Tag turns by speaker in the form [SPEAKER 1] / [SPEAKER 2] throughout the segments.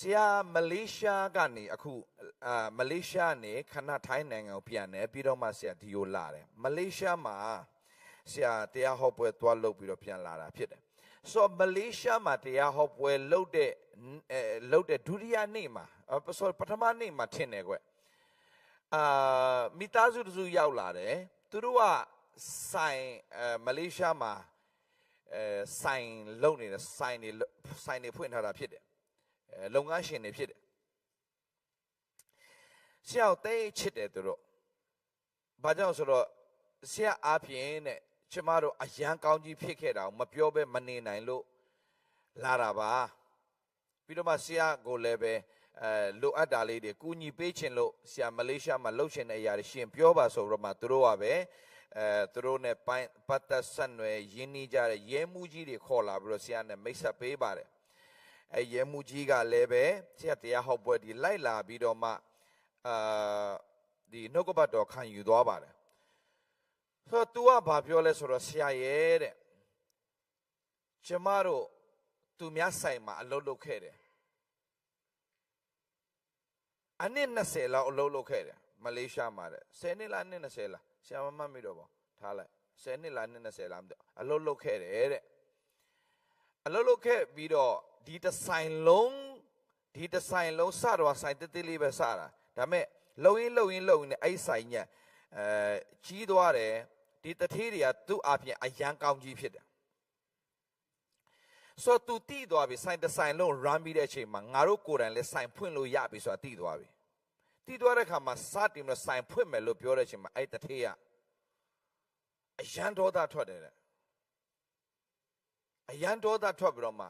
[SPEAKER 1] ဆရာမလေးရှားကနေအခုအာမလေးရှားနေခဏထိုင်းနိုင်ငံကိုပြန်တယ်ပြီးတော့မှဆရာဒီကိုလာတယ်မလေးရှားမှာဆရာတရားဟောပွဲသွားလုပ်ပြီးတော့ပြန်လာတာဖြစ်တယ်ဆိုတော့မလေးရှားမှာတရားဟောပွဲလုပ်တဲ့အဲလုပ်တဲ့ဒုတိယနေ့မှာအဆိုပထမနေ့မှာထင်တယ်ကွအာမိသားစုတစုရောက်လာတယ်သူတို့ကဆိုင်အဲမလေးရှားမှာအဲဆိုင်လုပ်နေတဲ့ဆိုင်တွေဆိုင်တွေဖွင့်ထားတာဖြစ်တယ်အဲ လုပ်ငန်းရှင်တွေဖြစ်တယ်ဆရာကိုတိတ်ချစ်တယ်သူတို့ဘာကြောင့်ဆိုတော့ဆရာအားဖြင့်တဲ့ကျမတို့အရန်ကောင်းကြီးဖြစ်ခဲ့တာကိုမပြောဘဲမနေနိုင်လို့လာတာပါပြီးတော့မှဆရာကိုလည်းပဲအဲလိုအပ်တာလေးတွေကူညီပေးခြင်းလို့ဆရာမလေးရှားမှာလှုပ်ရှင်တဲ့အရာတွေရှင်ပြောပါဆိုတော့မှသူတို့ကပဲအဲသူတို့ ਨੇ ပိုင်းပတ်သက်ဆက်နွယ်ရင်းနှီးကြတဲ့ရဲမှုကြီးတွေခေါ်လာပြီးတော့ဆရာနဲ့မိတ်ဆက်ပေးပါတယ် အဲရဲမှုကြီးကလည်းပဲဆရာတရားဟောပွဲဒီလိုက်လာပြီးတော့မှအာဒီနှုတ်ကပတ်တော်ခံယူသွားပါတယ်ဆိုတော့ तू ကဘာပြောလဲဆိုတော့ဆရာရဲ့တဲ့ကျမတို့သူများဆိုင်မှာအလုပ်လုပ်ခဲ့တယ်အနည်း20လောက်အလုပ်လုပ်ခဲ့တယ်မလေးရှားမှာတဲ့10နှစ်လားအနည်း20လားဆရာမမှတ်မိတော့ပါထားလိုက်10နှစ်လားအနည်း20လားမသိဘူးအလုပ်လုပ်ခဲ့တယ်တဲ့ အလုပ်လုပ်ခဲ့ပြီးတော့ဒီတစ်ဆိုင်လုံးဒီတစ်ဆိုင်လုံးစတော့ဆိုင်တက်တက်လေးပဲစတာဒါပေမဲ့လုံရင်းလုံရင်းလုံရင်းနဲ့အဲ့ဆိုင်ညက်အဲကြီးသွားတယ်ဒီတထေးတွေကသူ့အပြင်အရန်ကောင်းကြီးဖြစ်တယ်ဆိုတော့သူတီးသွားပြီဆိုင်တစ်ဆိုင်လုံး run ပြီးတဲ့အချိန်မှာငါတို့ကိုယ်တိုင်လည်းဆိုင်ဖွင့်လို့ရပြီဆိုတာတီးသွားပြီတီးသွားတဲ့ခါမှာစတင်ပြီးတော့ဆိုင်ဖွင့်မယ်လို့ပြောတဲ့အချိန်မှာအဲ့တထေးကအရန်ဒေါသထွက်တယ်တဲ့ အရန်ဒေါသထွက်ပြီးတော့မှ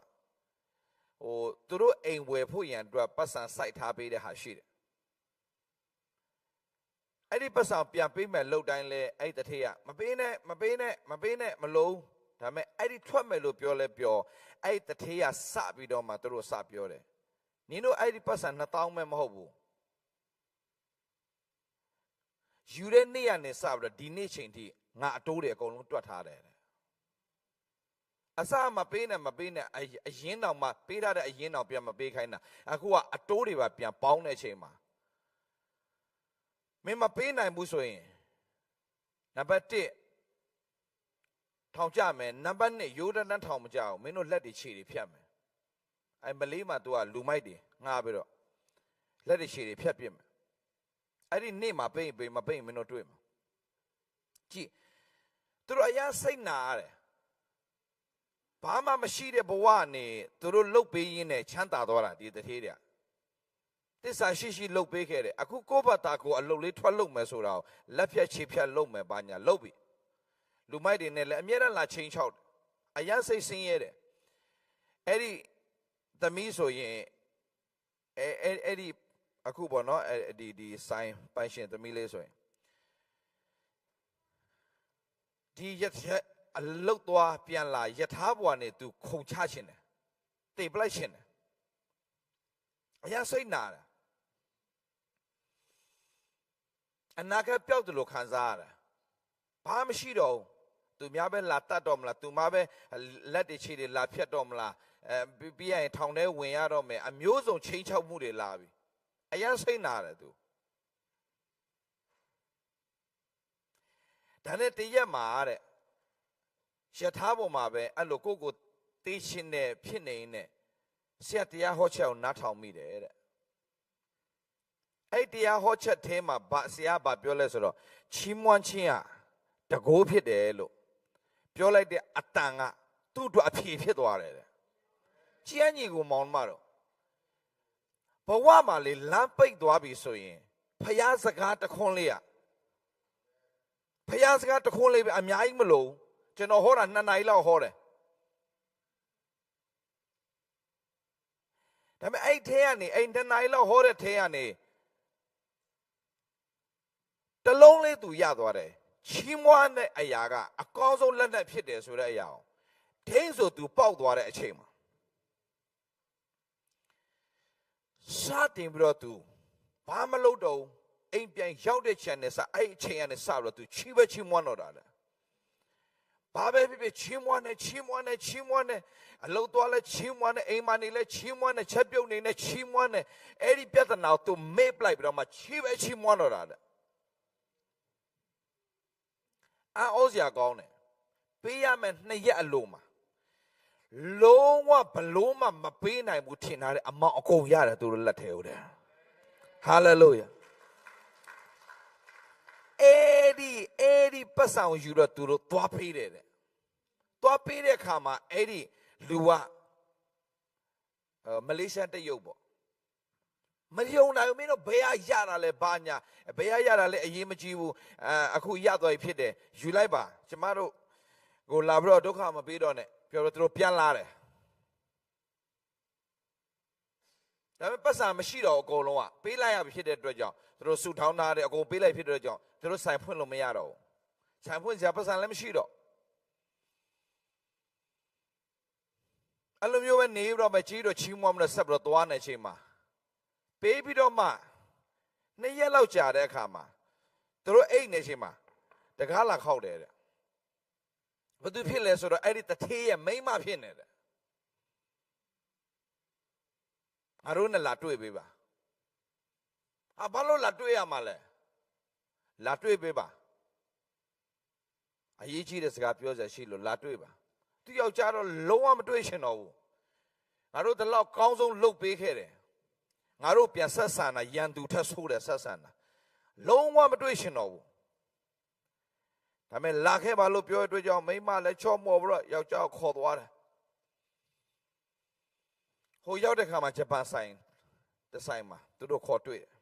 [SPEAKER 1] ဟိုသူတို့အိမ်ဝယ်ဖို့ရန်အတွက်ပတ်စံစိုက်ထားပေးတဲ့ဟာရှိတယ်အဲ့ဒီပတ်စံပြန်ပေးမယ်လို့တိုင်းလဲအဲ့ဒီတထေးကမပေးနဲ့မပေးနဲ့မပေးနဲ့မလုံးဒါပေမဲ့အဲ့ဒီထွက်မယ်လို့ပြောလဲပြောအဲ့ဒီတထေးကစပြီးတော့မှသူတို့စပြောတယ်နင်တို့အဲ့ဒီပတ်စံ2000မဲ့မဟုတ်ဘူးယူတဲ့နေ့ကနေစပြီးတော့ဒီနေ့ချိန်ထိငါအတိုးတွေအကုန်လုံးတွက်ထားတယ်တဲ့ အစမပေးနဲ့မပေးနဲ့အအရင်တောင်မှပေးထားတဲ့အရင်တောင်ပြန်မပေးခိုင်းတာအခုကအတိုးတွေပါပြန်ပေါင်းတဲ့အချိန်မှာမင်းမပေးနိုင်ဘူးဆိုရင်နံပါတ်1ထောင်ကြမယ်နံပါတ်2ရိုးတန်းတန်းထောင်မကြအောင်မင်းတို့လက်တွေခြေတွေဖြတ်မယ်အဲမလေးမှာ तू ကလူမိုက်တွေငှားပြီးတော့လက်တွေခြေတွေဖြတ်ပြစ်မယ်အဲ့ဒီနေ့မှာပေးရင်ပေးမပေးရင်မင်းတို့တွေ့မှာကြည့်သူတို့အရင်စိတ်နာရတယ် ဘာမှမရှိတဲ့ဘဝနဲ့သူတို့လှုပ်ပေးရင်းနဲ့ချမ်းသာသွားတာဒီတထေးတွေကတစ္ဆာရှိရှိလှုပ်ပေးခဲ့တယ်အခုကိုယ့်ဘတာကိုအလုပ်လေးထွက်လုပ်မယ်ဆိုတာကိုလက်ဖြတ်ခြေဖြတ်လုပ်မယ်ဘာညာလုပ်ပြီလူမိုက်တွေနဲ့လည်းအမြဲတမ်းလာချင်းချောက်တယ်အရန်စိတ်ဆင်းရဲတယ်အဲ့ဒီသမီးဆိုရင်အဲအဲ့အဲ့ဒီအခုပေါ့နော်အဲဒီဒီဆိုင်ပိုင်ရှင်သမီးလေးဆိုရင်ဒီရက်ရက် အလုတ်သွားပြန်လာယထာဘွားနဲ့သူခုံချခြင်းတယ်တေပလိုက်ခြင်းတယ်အရာစိတ်နာတယ်အနာကပျောက်တယ်လို့ခံစားရတယ်ဘာမှရှိတော့ဘူးသူများပဲလာတတ်တော့မလားသူမပဲလက်တွေခြေတွေလာဖြတ်တော့မလားအဲပြီးပြီးရင်ထောင်ထဲဝင်ရတော့မယ်အမျိုးစုံချင်းချောက်မှုတွေလာပြီအရာစိတ်နာတယ်သူဒါနဲ့တရက်မှာတဲ့ ယထာပေါ်မှာပဲအဲ့လိုကိုယ့်ကိုတေးရှင်းတဲ့ဖြစ်နေနဲ့ဆရာတရားဟောချက်ကိုနားထောင်မိတယ်တဲ့အဲ့တရားဟောချက်ထဲမှာဗဆရာဗပြောလဲဆိုတော့ချီးမွမ်းခြင်းဟာတကိုးဖြစ်တယ်လို့ပြောလိုက်တဲ့အတန်ကသူ့အတွက်အဖြေဖြစ်သွားတယ်တဲ့ချီးအညီကိုမောင်းမတော့ဘဝမှာလေလမ်းပိတ်သွားပြီဆိုရင်ဖျားစကားတခွန်းလေးอ่ะဖျားစကားတခွန်းလေးပဲအများကြီးမလို့ ကျွန်တော်ဟောတာ2နာရီလောက်ဟောတယ်ဒါပေမဲ့အဲ့ထဲကနေအဲ့2နာရီလောက်ဟောတဲ့ထဲကနေတလုံးလေးသူရသွားတယ်ချီးမွမ်းတဲ့အရာကအကောင်းဆုံးလက်နက်ဖြစ်တယ်ဆိုတဲ့အရာကိုဒိန်းဆိုသူပေါက်သွားတဲ့အချိန်မှာစတင်ပြီးတော့သူဘာမလုပ်တော့ဘူးအိမ်ပြန်ရောက်တဲ့ခြံနဲ့စအဲ့အချိန်ကနေစပြီးတော့သူချီးပဲချီးမွမ်းတော့တာလေ ဘာပဲဖြစ်ဖြစ်ချီးမွမ်းတယ်ချီးမွမ်းတယ်ချီးမွမ်းတယ်အလုံးသွားလဲချီးမွမ်းတယ်အိမ်မနေလဲချီးမွမ်းတယ်ချက်ပြုတ်နေလဲချီးမွမ်းတယ်အဲ့ဒီပြဿနာကိုသူမေ့ပလိုက်ပြီးတော့မှချီးပဲချီးမွမ်းတော့တာတဲ့အော်စရာကောင်းတယ်ပေးရမယ်နှစ်ရက်အလိုမှာလုံးဝဘလို့မှမပေးနိုင်ဘူးထင်ထားတဲ့အမောင်အကုန်ရတယ်သူတို့လက်ထဲဟုတ်တယ်ဟာလေလုယာအဲ့ဒီအဲ့ဒီပတ်ဆောင်ယူတော့သူတို့သွားပေးတယ်တဲ့ သွားပေးတဲ့အခါမှာအဲ့ဒီလူကအဲမလေးရှားတရုတ်ပေါ့မယုံနိုင်ဘူးမင်းတို့ဘယ်ရရတာလဲဘာညာဘယ်ရရတာလဲအရေးမကြီးဘူးအဲအခုရသွားပြီဖြစ်တယ်ယူလိုက်ပါကျမတို့ကိုလာပြီးတော့ဒုက္ခမပေးတော့နဲ့ပြောတော့သူတို့ပြန်လာတယ်ဒါပေမဲ့ပတ်စံမရှိတော့ဘူးအကုန်လုံးကပေးလိုက်ရပြီဖြစ်တဲ့အတွက်ကြောင့်သူတို့ဆူထောင်းထားတယ်အကုန်ပေးလိုက်ဖြစ်တဲ့အတွက်ကြောင့်သူတို့ဆိုင်ဖွင့်လို့မရတော့ဘူးဆိုင်ဖွင့်စရာပတ်စံလည်းမရှိတော့ အဲ့လိုမျိုးပဲနေပြီးတော့မကြီးတော့ချီးမွမ်းမလို့ဆက်ပြီးတော့သွားနေချိန်မှာပေးပြီးတော့မှနှစ်ရက်လောက်ကြာတဲ့အခါမှာသူတို့အိတ်နေချိန်မှာတကားလာခောက်တယ်တဲ့ဘာသူဖြစ်လဲဆိုတော့အဲ့ဒီတထေးရဲ့မိန်းမဖြစ်နေတယ်ငါတို့နဲ့လာတွေ့ပေးပါဟာဘာလို့လာတွေ့ရမှာလဲလာတွေ့ပေးပါအရေးကြီးတဲ့စကားပြောစရာရှိလို့လာတွေ့ပါ သူယောက်ျားတော့လုံးဝမတွေ့ရှင်တော့ဘူးငါတို့ဒီလောက်ကောင်းဆုံးလုပ်ပေးခဲ့တယ်ငါတို့ပြန်ဆက်ဆံတာရန်သူထက်ဆိုးတယ်ဆက်ဆံတာလုံးဝမတွေ့ရှင်တော့ဘူးဒါပေမဲ့လာခဲ့ပါလို့ပြောတဲ့အတွက်ကြောင့်မိန်းမလည်းချော့မော်ပြီးတော့ယောက်ျားကိုခေါ်သွားတယ်ဟိုရောက်တဲ့ခါမှာဂျပန်ဆိုင်တစ်ဆိုင်မှာသူတို့ခေါ်တွေ့တယ်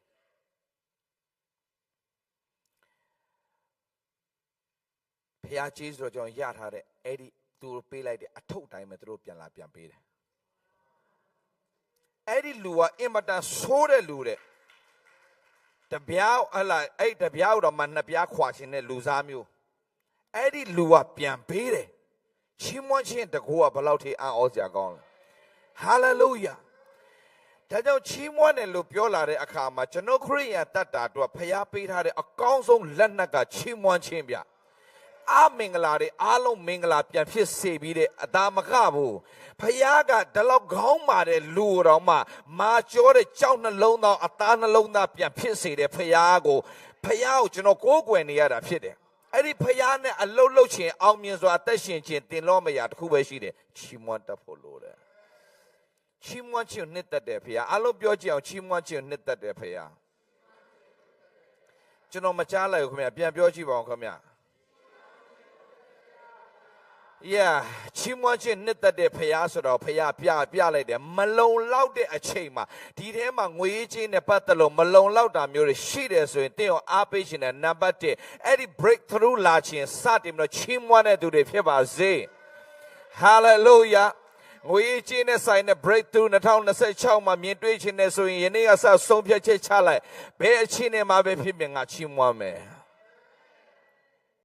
[SPEAKER 1] ဖះကြီးဆိုတော့ကျွန်တော်ရထားတဲ့အဲ့ဒီ သူတို့ပေးလိုက်တဲ့အထုပ်တိုင်းပဲသူတို့ပြန်လာပြန်ပေးတယ်အဲ့ဒီလူကအင်မတန်ဆိုးတဲ့လူတဲ့တပြားဟလာအဲ့တပြားတော့မှနှစ်ပြားခွာခြင်းတဲ့လူစားမျိုးအဲ့ဒီလူကပြန်ပေးတယ်ချီးမွမ်းခြင်းတကူကဘယ်လောက်ထိအံ့ဩစရာကောင်းလဲဟာလေလုယာဒါကြောင့်ချီးမွမ်းတယ်လို့ပြောလာတဲ့အခါမှာကျွန်တော်ခရိယန်တတ်တာတို့ဖျားပေးထားတဲ့အကောင်းဆုံးလက်နက်ကချီးမွမ်းခြင်းဗျ အမင်္ဂလာတွေအားလုံးမင်္ဂလာပြန်ဖြစ်စေပြီးတဲ့အသာမကဘူးဖျားကဒီလောက်ခေါင်းမာတဲ့လူတော်မှမာကျောတဲ့ကြောက်နှလုံးသားအသားနှလုံးသားပြန်ဖြစ်စေတဲ့ဖျားကိုဖျားကိုကျွန်တော်ကိုးကွယ်နေရတာဖြစ်တယ်အဲ့ဒီဖျားနဲ့အလုတ်လုတ်ခြင်းအောင်မြင်စွာအသက်ရှင်ခြင်းတင်လို့မရတခုပဲရှိတယ်ချီးမွမ်းတတ်ဖို့လိုတယ်ချီးမွမ်းခြင်းနှစ်သက်တယ်ဖျားအလုံးပြောကြည့်အောင်ချီးမွမ်းခြင်းနှစ်သက်တယ်ဖျားကျွန်တော်မကြားလိုက်ဘူးခင်ဗျပြန်ပြောကြည့်ပါဦးခင်ဗျ Yeah ချီးမွမ်းခြင်းနှစ်သက်တဲ့ဖျားဆိုတော့ဖျားပြပြလိုက်တယ်မလုံလောက်တဲ့အချိန်မှာဒီထဲမှာငွေချင်းနဲ့ပတ်သက်လို့မလုံလောက်တာမျိုးတွေရှိတယ်ဆိုရင်တင့်ရောအားပေးခြင်းနဲ့နံပါတ်1အဲ့ဒီ breakthrough လာခြင်းစတင်ပြီးတော့ချီးမွမ်းတဲ့သူတွေဖြစ်ပါစေ Hallelujah ငွေချင်းနဲ့ဆိုင်တဲ့ breakthrough 2026မှာမြင်တွေ့ခြင်းနဲ့ဆိုရင်ယနေ့ကစဆုံးဖြတ်ချက်ချလိုက်ဘယ်အချိန်နဲ့မှပဲဖြစ်ဖြစ်ငါချီးမွမ်းမယ်